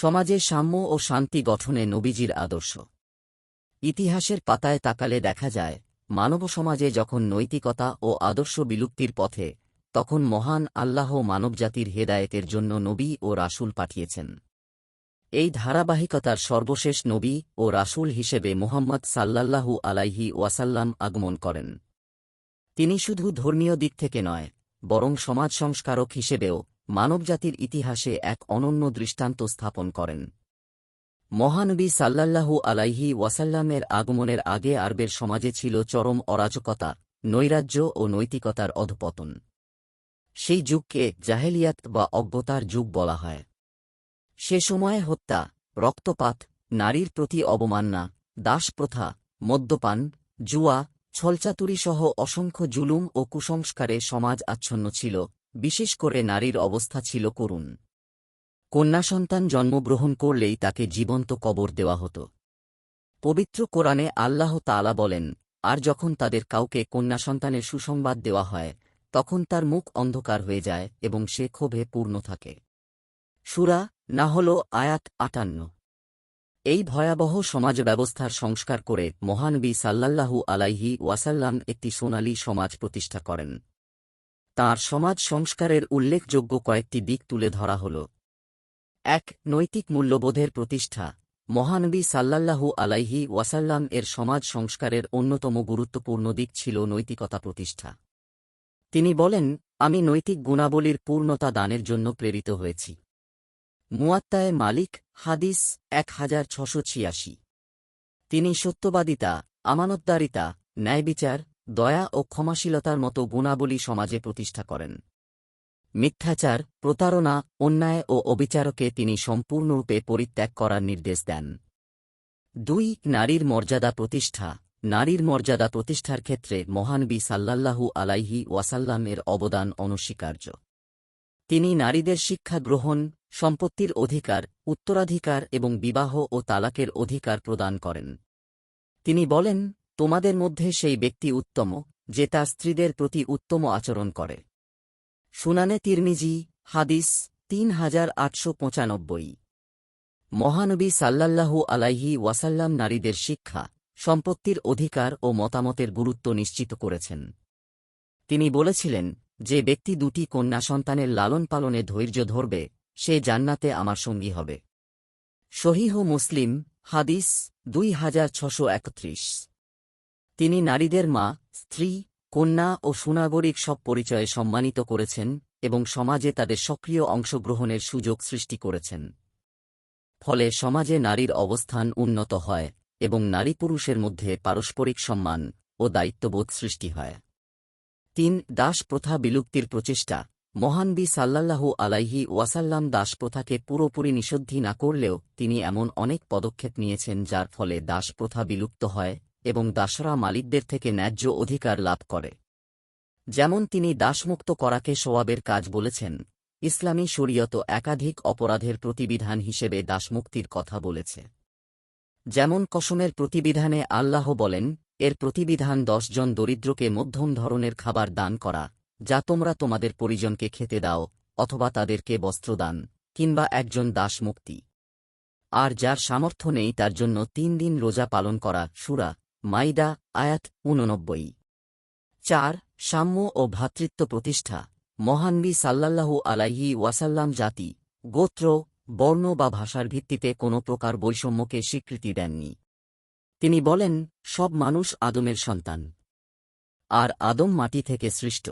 সমাজে সাম্য ও শান্তি গঠনে নবীজির আদর্শ। ইতিহাসের পাতায় তাকালে দেখা যায়, মানব সমাজে যখন নৈতিকতা ও আদর্শ বিলুপ্তির পথে, তখন মহান আল্লাহ মানবজাতির হেদায়েতের জন্য নবী ও রাসূল পাঠিয়েছেন। এই ধারাবাহিকতার সর্বশেষ নবী ও রাসূল হিসেবে মোহাম্মদ সাল্লাল্লাহু আলাইহি ওয়াসাল্লাম আগমন করেন। তিনি শুধু ধর্মীয় দিক থেকে নয়, বরং সমাজ সংস্কারক হিসেবেও মানবজাতির ইতিহাসে এক অনন্য দৃষ্টান্ত স্থাপন করেন। মহানবী সাল্লাল্লাহু আলাইহি ওয়াসাল্লামের আগমনের আগে আরবের সমাজে ছিল চরম অরাজকতা, নৈরাজ্য ও নৈতিকতার অধপতন। সেই যুগকে জাহেলিয়াত বা অজ্ঞতার যুগ বলা হয়। সে সময়ে হত্যা, রক্তপাত, নারীর প্রতি অবমাননা, দাসপ্রথা, মদ্যপান, জুয়া, ছলচাতুরিসহ অসংখ্য জুলুম ও কুসংস্কারে সমাজ আচ্ছন্ন ছিল। বিশেষ করে নারীর অবস্থা ছিল করুণ। কন্যা সন্তান জন্মগ্রহণ করলেই তাকে জীবন্ত কবর দেওয়া হতো। পবিত্র কোরআনে আল্লাহ তাআলা বলেন, আর যখন তাদের কাউকে কন্যা সন্তানের সুসংবাদ দেওয়া হয়, তখন তার মুখ অন্ধকার হয়ে যায় এবং সে ক্ষোভে পূর্ণ থাকে। সুরা না হল আয়াত আটান্ন। এই ভয়াবহ সমাজ ব্যবস্থার সংস্কার করে মহানবী সাল্লাল্লাহু আলাইহি ওয়াসাল্লাম একটি সোনালী সমাজ প্রতিষ্ঠা করেন। তার সমাজ সংস্কারের উল্লেখযোগ্য কয়েকটি দিক তুলে ধরা হল। এক, নৈতিক মূল্যবোধের প্রতিষ্ঠা। মহানবী সাল্লাল্লাহু আলাইহি ওয়াসাল্লাম এর সমাজ সংস্কারের অন্যতম গুরুত্বপূর্ণ দিক ছিল নৈতিকতা প্রতিষ্ঠা। তিনি বলেন, আমি নৈতিক গুণাবলীর পূর্ণতা দানের জন্য প্রেরিত হয়েছি। মুয়াত্তায় মালিক, হাদিস, এক হাজার ছশো ছিয়াশি। তিনি সত্যবাদিতা, আমানতদারিতা, ন্যায়বিচার দয়া ও ক্ষমাশীলতার মতো গুণাবলী সমাজে প্রতিষ্ঠা করেন। মিথ্যাচার, প্রতারণা, অন্যায় ও অবিচারকে তিনি সম্পূর্ণরূপে পরিত্যাগ করার নির্দেশ দেন। দুই, নারীর মর্যাদা প্রতিষ্ঠা। নারীর মর্যাদা প্রতিষ্ঠার ক্ষেত্রে মহানবী সাল্লাল্লাহু আলাইহি ওয়াসাল্লামের অবদান অনস্বীকার্য। তিনি নারীদের শিক্ষা গ্রহণ, সম্পত্তির অধিকার, উত্তরাধিকার এবং বিবাহ ও তালাকের অধিকার প্রদান করেন। তিনি বলেন তোমাদের মধ্যে সেই ব্যক্তি উত্তম, যে তার স্ত্রীদের প্রতি উত্তম আচরণ করে। সুনানে তিরমিজি, হাদিস তিন হাজার আটশো পঁচানব্বই। মহানবী সাল্লাল্লাহু আলাইহি ওয়াসাল্লাম নারীদের শিক্ষা, সম্পত্তির অধিকার ও মতামতের গুরুত্ব নিশ্চিত করেছেন। তিনি বলেছিলেন, যে ব্যক্তি দুটি কন্যা সন্তানের লালন পালনে ধৈর্য ধরবে, সে জান্নাতে আমার সঙ্গী হবে। শহীহ মুসলিম, হাদিস দুই হাজার ছশো একত্রিশ। তিনি নারীদের মা, স্ত্রী, কন্যা ও সুনাগরিক সব পরিচয়ে সম্মানিত করেছেন এবং সমাজে তাদের সক্রিয় অংশগ্রহণের সুযোগ সৃষ্টি করেছেন। ফলে সমাজে নারীর অবস্থান উন্নত হয় এবং নারী পুরুষের মধ্যে পারস্পরিক সম্মান ও দায়িত্ববোধ সৃষ্টি হয়। তিন, দাস প্রথা বিলুপ্তির প্রচেষ্টা। মহানবী সাল্লাল্লাহু আলাইহি ওয়াসাল্লাম দাস প্রথাকে পুরোপুরি নিষদ্ধি না করলেও তিনি এমন অনেক পদক্ষেপ নিয়েছেন যার ফলে দাস প্রথা বিলুপ্ত হয় এবং দাসরা মালিকদের থেকে ন্যায্য অধিকার লাভ করে। যেমন তিনি দাসমুক্ত করাকে সোয়াবের কাজ বলেছেন, ইসলামী শরীয়ত একাধিক অপরাধের প্রতিবিধান হিসেবে দাসমুক্তির কথা বলেছে। যেমন কসমের প্রতিবিধানে আল্লাহ বলেন, এর প্রতিবিধান দশজন দরিদ্রকে মধ্যম ধরনের খাবার দান করা, যা তোমরা তোমাদের পরিজনকে খেতে দাও, অথবা তাদেরকে বস্ত্রদান কিংবা একজন দাস মুক্তি আর যার সামর্থ্য নেই তার জন্য তিন দিন রোজা পালন করা, সুরা মাইদা, আয়াত উননব্বই চার, সাম্য ও ভ্রাতৃত্ব প্রতিষ্ঠা। মহানবী সাল্লাল্লাহু আলাইহি ওয়াসাল্লাম জাতি, গোত্র, বর্ণ বা ভাষার ভিত্তিতে কোনো প্রকার বৈষম্যকে স্বীকৃতি দেননি। তিনি বলেন, সব মানুষ আদমের সন্তান। আর আদম মাটি থেকে সৃষ্ট।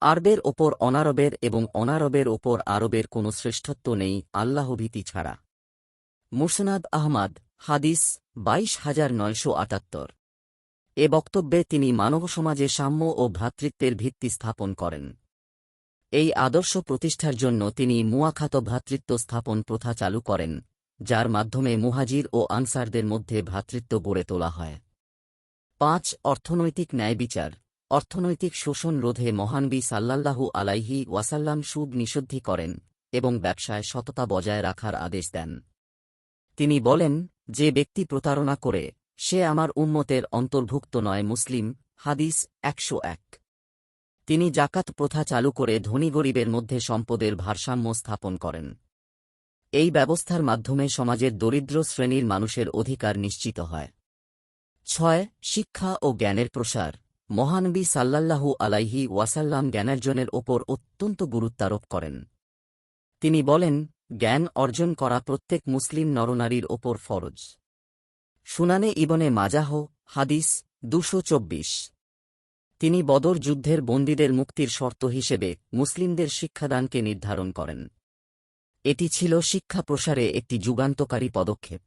আরবের ওপর অনারবের এবং অনারবের ওপর আরবের কোনো শ্রেষ্ঠত্ব নেই, আল্লাহভীতি ছাড়া। মুসনাদ আহমাদ হাদিস বাইশ হাজার নয়শো আটাত্তর। এ বক্তব্যে তিনি মানব সমাজে সাম্য ও ভ্রাতৃত্বের ভিত্তি স্থাপন করেন। এই আদর্শ প্রতিষ্ঠার জন্য তিনি মুয়াখাত ভ্রাতৃত্ব স্থাপন প্রথা চালু করেন, যার মাধ্যমে মুহাজির ও আনসারদের মধ্যে ভ্রাতৃত্ব গড়ে তোলা হয়। পাঁচ, অর্থনৈতিক ন্যায় বিচার। অর্থনৈতিক শোষণ রোধে মহানবী সাল্লাল্লাহু আলাইহি ওয়াসাল্লাম সুদ নিষদ্ধি করেন এবং ব্যবসায় সততা বজায় রাখার আদেশ দেন। তিনি বলেন যে ব্যক্তি প্রতারণা করে, সে আমার উম্মতের অন্তর্ভুক্ত নয়, মুসলিম, হাদিস একশো এক। তিনি জাকাত প্রথা চালু করে ধনী গরিবের মধ্যে সম্পদের ভারসাম্য স্থাপন করেন। এই ব্যবস্থার মাধ্যমে সমাজের দরিদ্র শ্রেণির মানুষের অধিকার নিশ্চিত হয়। ছয়, শিক্ষা ও জ্ঞানের প্রসার। মহানবী সাল্লাল্লাহু আলাইহি ওয়াসাল্লাম জ্ঞানার্জনের ওপর অত্যন্ত গুরুত্বারোপ করেন। তিনি বলেন জ্ঞান অর্জন করা প্রত্যেক মুসলিম নরনারীর ওপর ফরজ। শুনানে ইবনে মাজাহ, হাদিস দুশো চব্বিশ। তিনি বদর যুদ্ধের বন্দীদের মুক্তির শর্ত হিসেবে মুসলিমদের শিক্ষাদানকে নির্ধারণ করেন। এটি ছিল শিক্ষা প্রসারে একটি যুগান্তকারী পদক্ষেপ।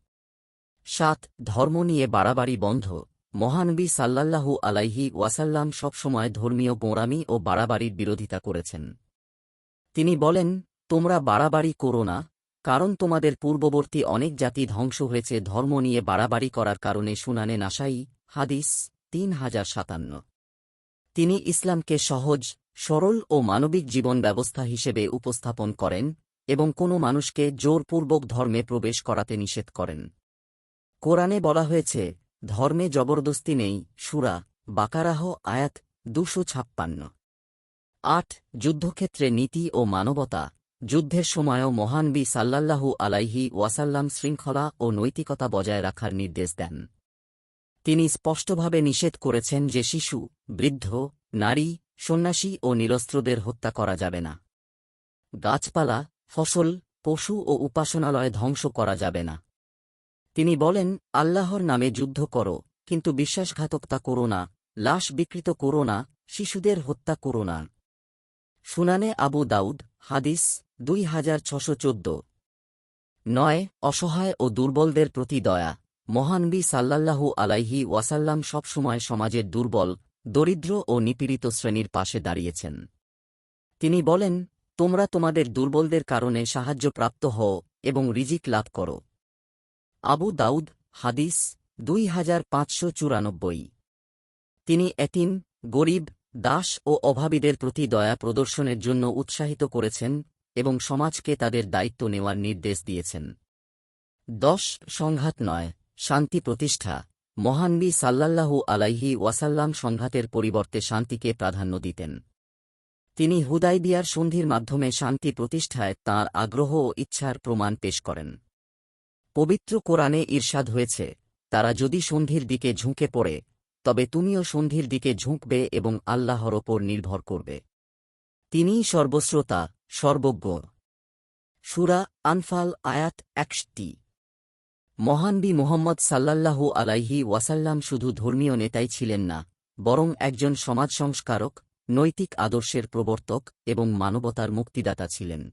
সাত, ধর্ম নিয়ে বাড়াবাড়ি বন্ধ। মহানবী সাল্লাল্লাহু আলাইহি ওয়াসাল্লাম সবসময় ধর্মীয় গোঁড়ামি ও বাড়াবাড়ির বিরোধিতা করেছেন। তিনি বলেন তোমরা বাড়াবাড়ি করো না, কারণ তোমাদের পূর্ববর্তী অনেক জাতি ধ্বংস হয়েছে, ধর্ম নিয়ে বাড়াবাড়ি করার কারণে শুনানে নাসাই, হাদিস, তিন হাজার সাতান্ন। তিনি ইসলামকে সহজ, সরল ও মানবিক জীবন ব্যবস্থা হিসেবে উপস্থাপন করেন এবং কোনো মানুষকে জোরপূর্বক ধর্মে প্রবেশ করাতে নিষেধ করেন। কোরআনে বলা হয়েছে, ধর্মে জবরদস্তি নেই, সুরা বাকারাহ, আয়াত দুশো ছাপ্পান্ন। আট, যুদ্ধক্ষেত্রে নীতি ও মানবতা যুদ্ধের সময়ও মহানবী সাল্লাল্লাহু আলাইহি ওয়াসাল্লাম শৃঙ্খলা ও নৈতিকতা বজায় রাখার নির্দেশ দেন। তিনি স্পষ্টভাবে নিষেধ করেছেন যে শিশু, বৃদ্ধ, নারী, সন্ন্যাসী ও নিরস্ত্রদের হত্যা করা যাবে না। গাছপালা, ফসল, পশু ও উপাসনালয় ধ্বংস করা যাবে না। তিনি বলেন, আল্লাহর নামে যুদ্ধ করো, কিন্তু বিশ্বাসঘাতকতা করো না, লাশ বিকৃত করো না, শিশুদের হত্যা করো না। শুনানে আবু দাউদ, হাদিস দুই হাজার ছশো চোদ্দ। নয়, অসহায় ও দুর্বলদের প্রতি দয়া। মহানবী সাল্লাল্লাহু আলাইহি ওয়াসাল্লাম সবসময় সমাজের দুর্বল, দরিদ্র ও নিপীড়িত শ্রেণির পাশে দাঁড়িয়েছেন। তিনি বলেন, তোমরা তোমাদের দুর্বলদের কারণে সাহায্যপ্রাপ্ত হও এবং রিজিক লাভ করো। আবু দাউদ, হাদিস দুই হাজার পাঁচশো চুরানব্বই। তিনি এতিম, গরিব দাস ও অভাবীদের প্রতি দয়া প্রদর্শনের জন্য উৎসাহিত করেছেন এবং সমাজকে তাদের দায়িত্ব নেওয়ার নির্দেশ দিয়েছেন। দশ, সংঘাত নয়, শান্তি প্রতিষ্ঠা। মহানবী সাল্লাল্লাহু আলাইহি ওয়াসাল্লাম সংঘাতের পরিবর্তে শান্তিকে প্রাধান্য দিতেন। তিনি হুদাইবিয়ার সন্ধির মাধ্যমে শান্তি প্রতিষ্ঠায় তাঁর আগ্রহ ও ইচ্ছার প্রমাণ পেশ করেন। পবিত্র কোরআনে ঈর্ষাদ হয়েছে, তারা যদি সন্ধির দিকে ঝুঁকে পড়ে তবে তুমিও সন্ধির দিকে ঝুঁকবে এবং আল্লাহর ওপর নির্ভর করবে। তিনিই সর্বশ্রোতা, সর্বজ্ঞ। সুরা আনফাল আয়াত একশটি। মহানবী মোহাম্মদ সাল্লাল্লাহু আলাইহি ওয়াসাল্লাম শুধু ধর্মীয় নেতাই ছিলেন না, বরং একজন সমাজ সংস্কারক, নৈতিক আদর্শের প্রবর্তক এবং মানবতার মুক্তিদাতা ছিলেন।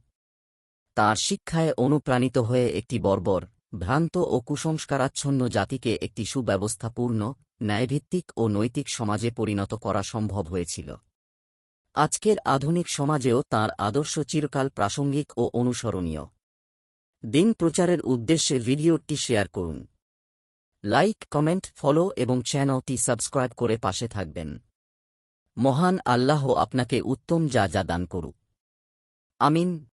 তার শিক্ষায় অনুপ্রাণিত হয়ে একটি বর্বর, ভ্রান্ত ও কুসংস্কারাচ্ছন্ন জাতিকে একটি সুব্যবস্থাপূর্ণ ন্যায়ভিত্তিক ও নৈতিক সমাজে পরিণত করা সম্ভব হয়েছিল। আজকের আধুনিক সমাজেও তার আদর্শ চিরকাল প্রাসঙ্গিক ও অনুসরণীয়। দিন প্রচারের উদ্দেশ্যে ভিডিওটি শেয়ার করুন। লাইক, কমেন্ট, ফলো এবং চ্যানেলটি সাবস্ক্রাইব করে পাশে থাকবেন। মহান আল্লাহ আপনাকে উত্তম যা যা দান করুক। আমিন।